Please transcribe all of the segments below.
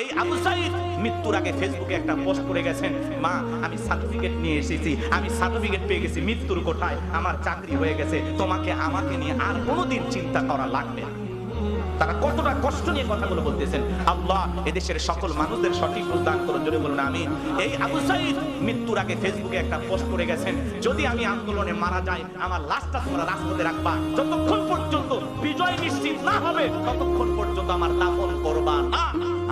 এই আবু সাইদ মৃত্যুর আগে ফেসবুকে একটা পোস্ট করে গেছেন, মা, আমি সার্টিফিকেট নিয়ে এসেছি, আমি সার্টিফিকেট পেয়ে গেছি, মৃত্যুর কোঠায় আমার চাকরি হয়ে গেছে, তোমাকে আমাকে নিয়ে আর কোনোদিন চিন্তা করা লাগবে তারা কতটা কষ্ট নিয়ে কথাগুলো বলতেছেন। আল্লাহ এদেশের সকল মানুষদের সঠিক দান করুন, জোরে বলুন আমি এই আবু সাইদ মৃত্যুর আগে ফেসবুকে একটা পোস্ট করে গেছেন, যদি আমি আন্দোলনে মারা যাই, আমার লাশটা তোমরা রাজপথে রাখবা। যতক্ষণ পর্যন্ত বিজয় নিশ্চিত না হবে, ততক্ষণ পর্যন্ত আমার দাফন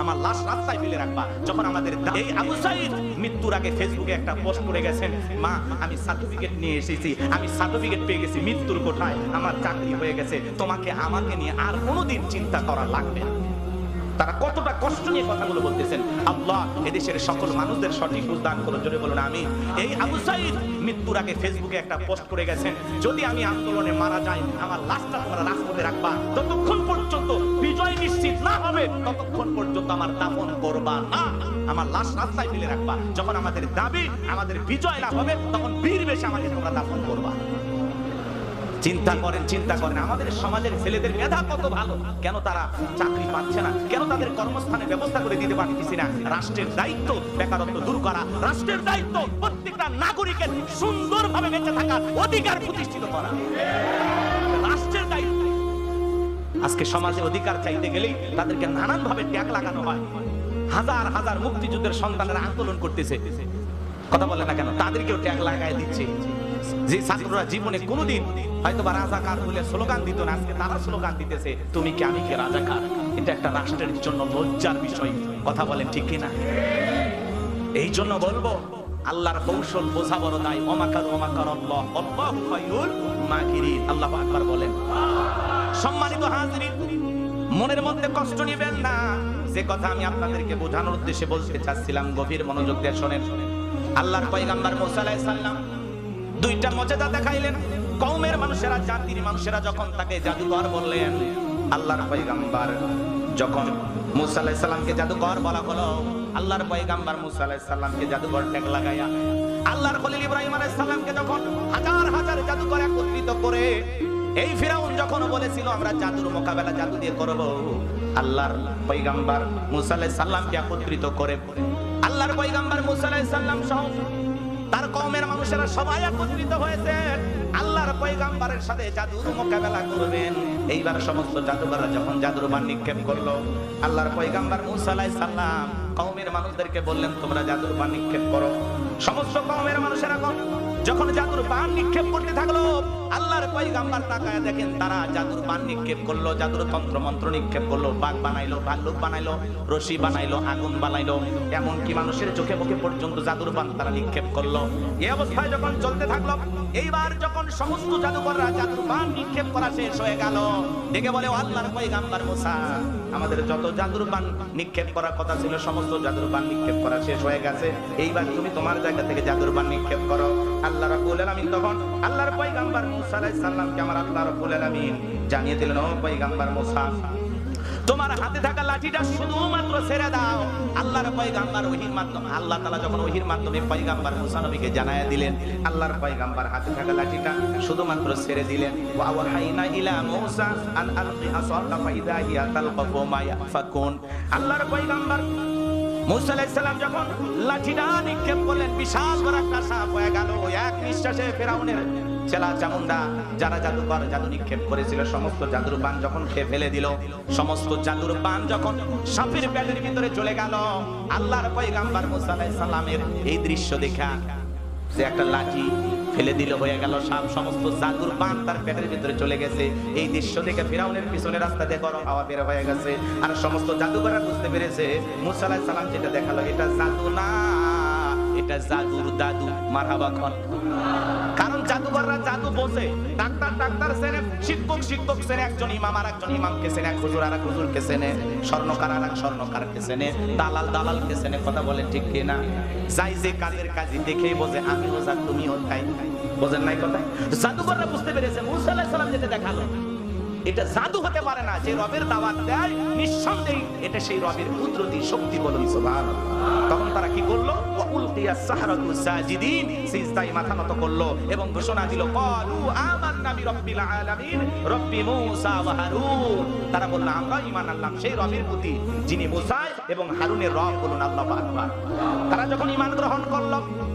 আমার লাশ রাস্তায় ফেলে রাখবা। যখন আমাদের এই আবু সাইদ মৃত্যুর আগে ফেসবুকে একটা পোস্ট করে গেছেন, মা, আমি সার্টিফিকেট নিয়ে এসেছি, আমি সার্টিফিকেট পেয়ে গেছি, মৃত্যুর কোঠায় আমার চাকরি হয়ে গেছে, তোমাকে, আমাকে নিয়ে আর কোনোদিন চিন্তা করা লাগবে তারা কতটা কষ্ট নিয়ে কথাগুলো বলতেছেন। আল্লাহ এদেশের সকল মানুষদের সঠিক দান করুন, জোরে বলুন আমি এই আবু সাইদ মৃত্যুর আগে ফেসবুকে একটা পোস্ট করে গেছেন, যদি আমি আন্দোলনে মারা যাই, আমার লাশটা তোমরা রাজপথে রাখবা, ততক্ষণ পর্যন্ত না হবে, ততক্ষণ পর্যন্ত আমার দাফন করবা না। আমার লাশ রাস্তায় ফেলে রাখবা। যখন আমাদের দাবি, আমাদের বিজয় লাভ হবে, তখন বীর বেশে আমাকে তোমরা দাফন করবা। চিন্তা করেন চিন্তা করেন, আমাদের সমাজের ছেলেদের মেধা কত ভালো। কেন তারা চাকরি পাচ্ছে না? কেন তাদের কর্মস্থানে ব্যবস্থা করে দিতে পারতেছি না? রাষ্ট্রের দায়িত্ব বেকারত্ব দূর করা, রাষ্ট্রের দায়িত্ব প্রত্যেকটা নাগরিকের সুন্দরভাবে বেঁচে থাকার অধিকার প্রতিষ্ঠিত করা। আজকে সমাজে অধিকার চাইতে গেলেই তাদেরকে নানান ভাবে ট্যাগ লাগানো হয়। হাজার হাজার মুক্তিযুদ্ধের সন্তানেরা আন্দোলন করতেছে। কথা বলে না কেন? তাদেরকেও ট্যাগ লাগায় দিচ্ছে। যে ছাত্ররা জীবনে কোনোদিন হয়তো বা রাজাকার বলে স্লোগান দিত না, আজকে তারা স্লোগান দিতেছে, তুমি কি আমি কি রাজাকার? এটা একটা রাষ্ট্রের জন্য লজ্জার বিষয়। কথা বলেন ঠিক কিনা? এই জন্য বলব, আল্লাহর কৌশল বোঝা বড় দায়। অমাকার অমাকার আল্লাহু খায়রুল মাকিরিন আল্লাহ আকবার বলেন। সম্মানিত হাজিরিন মনের মধ্যে কষ্ট নেবেন না। যে কথা আমি আপনাদেরকে বোঝানোর উদ্দেশ্যে বলতে চাচ্ছিলাম, গভীর মনোযোগ দিয়ে শোনেন। আল্লাহর পয়গাম্বার মুসা আলাইহিস সালাম দুইটা মর্যাদা দেখাইলেন। কওমের মানুষেরা, জাতির মানুষেরা যখন তাকে জাদুকর বললেন, আল্লাহর পয়গাম্বার যখন মুসা আলাইহিস সালামকে জাদুকর বলা হলো, আল্লাহর পয়গাম্বার মুসা আলাইহিস সালামকে জাদুকর ট্যাগ লাগাইয়া, আল্লাহর খলিল ইব্রাহিম আলাইহিস সালামকে যখন হাজার হাজার জাদুকর একত্রিত করে এই ফিরাউন যখন বলেছিল, আমরা জাদুর মোকাবেলা জাদু দিয়ে করব। আল্লাহর পয়গাম্বার মুসা আলাইহিস সালামকে একত্রিত করে আল্লাহর পয়গাম্বার মুসা আলাইহিস সালাম সহ তার কওমের মানুষেরা সবাই একত্রিত হয়েছে। আল্লাহর পয়গাম্বারের সাথে জাদুর মোকাবেলা করবেন। এইবার সমস্ত জাদুকররা যখন জাদুর বান নিক্ষেপ করল, আল্লাহর পয়গাম্বার মুসা আলাইহিস সালাম কওমের মানুষদেরকে বললেন, তোমরা জাদুর বান নিক্ষেপ করো। সমস্ত কওমের মানুষেরা যখন জাদুর বান নিক্ষেপ করতে থাকল, আল্লাহর পয়গাম্বার তাকায় দেখেন তারা জাদুর বান নিক্ষেপ করল, জাদুর তন্ত্র মন্ত্র নিক্ষেপ করল, বাঘ বানাইলো, ভাল্লুক বানাইলো, রশি বানাইলো, আগুন বানাইলো, এমনকি মানুষের চোখে মুখে পর্যন্ত জাদুর বান তারা নিক্ষেপ করল। এই অবস্থায় যখন চলতে থাকল, এইবার যখন সমস্ত জাদুকররা জাদুর বান নিক্ষেপ করা শেষ হয়ে গেল, দেখে বলে আল্লাহর পয়গাম্বার মুসা, আমাদের যত জাদুর বান নিক্ষেপ করার কথা ছিল, সমস্ত জাদুর বান নিক্ষেপ করা শেষ হয়ে গেছে। এইবার তুমি তোমার জায়গা থেকে জাদুর বান নিক্ষেপ করো। আল্লাহ রাব্বুল আলামিন তখন আল্লাহর পয়গাম্বার মুসা আলাইহিস সালামকে আমার আল্লাহ রাব্বুল আলামিন জানিয়ে দিলেন, ও পয়গাম্বার মুসা, তোমার হাতে থাকা লাঠিটা শুধুমাত্র ছেড়ে দাও। আল্লাহর পয়গাম্বার ওহির মাধ্যমে, আল্লাহ তাআলা যখন ওহির মাধ্যমে পয়গাম্বার মুসা নবীকে জানায়া দিলেন, আল্লাহর পয়গাম্বার হাতে থাকা লাঠিটা শুধুমাত্র ছেড়ে দিলেন। ওয়া ওয়াহাইনা ইলা মুসা আন আলকি আসাকা ফাইদা হিয়া তালকাফু মা ইয়াফাকুন আল্লাহর পয়গাম্বার মুসা যখন লাঠিটা নিক্ষেপ করলেন, বিশাল বড় একটা সাপ হয়ে গেল। এক নিঃশ্বাসে ফেরাউনের চেলা চামুন্ডা যারা জাদুকর জাদু নিক্ষেপ করেছিল, সমস্ত জাদুর বান যখন খেয়ে ফেলে দিল, সমস্ত জাদুর বান যখন সাপের পেটের ভিতরে চলে গেল, আল্লাহর পয়গাম্বার মুসা আলাইহিস সালামের এই দৃশ্য দেখা, যে একটা লাঠি ফেলে দিল, হয়ে গেল সাপ। সমস্ত জাদুর পান তার পেটের ভিতরে চলে গেছে। এই দৃশ্য দেখে ফিরাউনের পিছনে রাস্তা দিয়ে গরম হাওয়া বের হয়ে গেছে। আর সমস্ত জাদুঘররা বুঝতে পেরেছে মুসালাই সালাম যেটা দেখাল, এটা জাদু না, এটা জাদুর দাদু। মারহাবা খন। কারণ জাদুঘররা জাদু বোঝে। ডাক্তার ডাক্তার সেনে শিক্ষক শিক্ষক সেনে একজন ইমাম আর একজন ইমামকে সেনে এক হুজুর আর এক হুজুরকে সেনে স্বর্ণকার আর এক স্বর্ণকারকে সেনে দালাল, দালালকে সেনে কথা বলে ঠিক কিনা যাই যে কাজের কাজই দেখেই বোঝে আমিও যা তুমিও তাই। বোঝেন নাই কথা জাদুঘররা বুঝতে পেরেছে, মুসা আলাইহিস সালাম যেতে দেখাল। এটা জাদু হতে পারে না, যে রবের দাওয়াত দেয়, নিঃসন্দেহে এটা সেই রবের কুদরতি শক্তি বলুন সুবহানাল্লাহ। তখন তারা কি করল? সাজিদিন মাথা নত করল এবং ঘোষণা দিল ক্বালু আমান্না আলামিন, রব্বি মূসা ওয়া হারুন। তারা বলল, আমরা ঈমান আনলাম, সেই রবের প্রতি যিনি মুসা এবং হারুনের রব বলুন আল্লাহ আকবার তারা যখন ইমান গ্রহণ করল,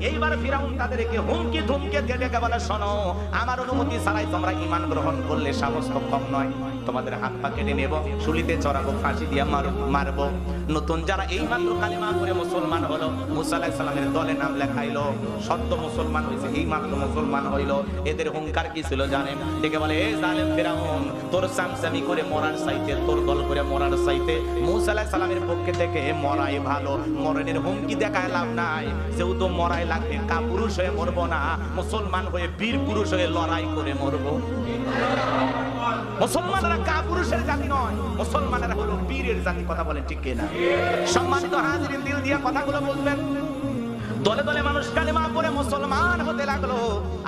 এইবার ফিরাউন তাদেরকে হুমকি ধুমকে দিয়ে ডেকে বলে, শোনো, আমার অনুমতি ছাড়াই তোমরা ইমান গ্রহণ করলে সাহস তো কম নয়, তোমাদের হাত পা কেটে নেব শুলিতে চড়াবো, ফাঁসি দিয়ে মারব মারবো। নতুন যারা এই মাত্র কালিমা করে মুসলমান হলো, মুসা সালামের দলে নাম লেখাইলো, সদ্য মুসলমান হয়েছে এই মাত্র মুসলমান হইল। এদের হুঙ্কার কি ছিল জানেন? ডেকে বলে এই জালেম ফেরাউন, তোর সামসামি করে মরার চাইতে, তোর দল করে মরার চাইতে, মুসা সালামের পক্ষে থেকে মরাই ভালো। মরণের হুমকি দেখায় লাভ নাই। যেহেতু মরাই লাগবে কা পুরুষ হয়ে মরবো না। মুসলমান হয়ে বীর পুরুষ হয়ে লড়াই করে মরবো। মুসলমানেরা কাপুরুষের জাতি নয়, মুসলমানেরা হলো বীরের জাতি, কথা বলেন ঠিক কিনা? সম্মানিত হাজিরিন, দিল দিয়া কথাগুলো বলবেন। দলে দলে মানুষ কালেমা পড়ে মুসলমান হতে লাগল,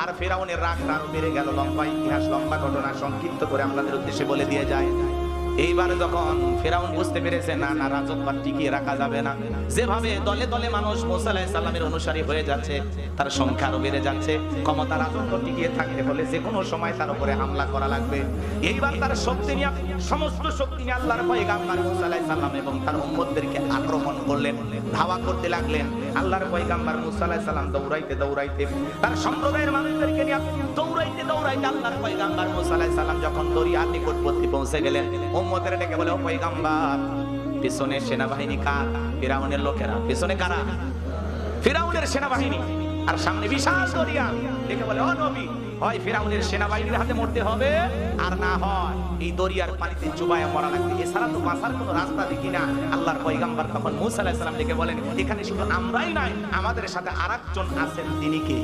আর ফেরাউনের রাগ তার বেড়ে গেল। লম্বা ইতিহাস, লম্বা ঘটনা সংক্ষিপ্ত করে আপনাদের উদ্দেশ্যে বলে দিয়ে যায় এইবার যখন ফেরাউন বুঝতে পেরেছে, না না রাজত্ব টিকিয়ে রাখা যাবে না। যেভাবে দলে দলে মানুষ মোসা আলাইহিস সালামের অনুসারী হয়ে যাচ্ছে, তার সংখ্যা আরও বেড়ে যাচ্ছে, ক্ষমতা, রাজত্ব টিকিয়ে থাকতে হলে যে কোনো সময় তার উপরে হামলা করা লাগবে। এইবার তার শক্তি নিয়ে, সমস্ত শক্তি নিয়ে আল্লাহর পয়গাম্বর মুসা আলাইহিস সালাম এবং তার উম্মতদেরকে আক্রমণ করলেন, ধাওয়া করতে লাগলেন। আল্লাহর পয়গাম্বর মুসা আলাইহিস সালাম দৌড়াইতে দৌড়াইতে, তার সম্প্রদায়ের মানুষদেরকে নিয়ে দৌড়াইতে দৌড়াইতে আল্লাহর পয়গাম্বর মুসা আলাইহিস সালাম যখন দরিয়ার নিকটবর্তী পৌঁছে গেলেন উম্মতের ডেকে বলে, ও পয়গাম্বর, পিছনে সেনাবাহিনী কার? ফিরাউনের লোকেরা। পিছনে কারা? ফিরাউনের সেনাবাহিনী। আর সামনে বিশাল দরিয়া দেখে বলে, ও নবী, হয় ফিরাউনের সেনাবাহিনীর হাতে মরতে হবে আর না হয়। এই দরিয়ার পানিতে চুবায় মরা লাগবে। এছাড়া তো বাঁচার কোনো রাস্তা দেখি না। আল্লাহর পয়গাম্বর তখন মুসা আলাইহিস সালাম ডেকে বলেন, এখানে শুধু আমরাই নাই আমাদের সাথে আরেকজন আছেন, তিনি কে?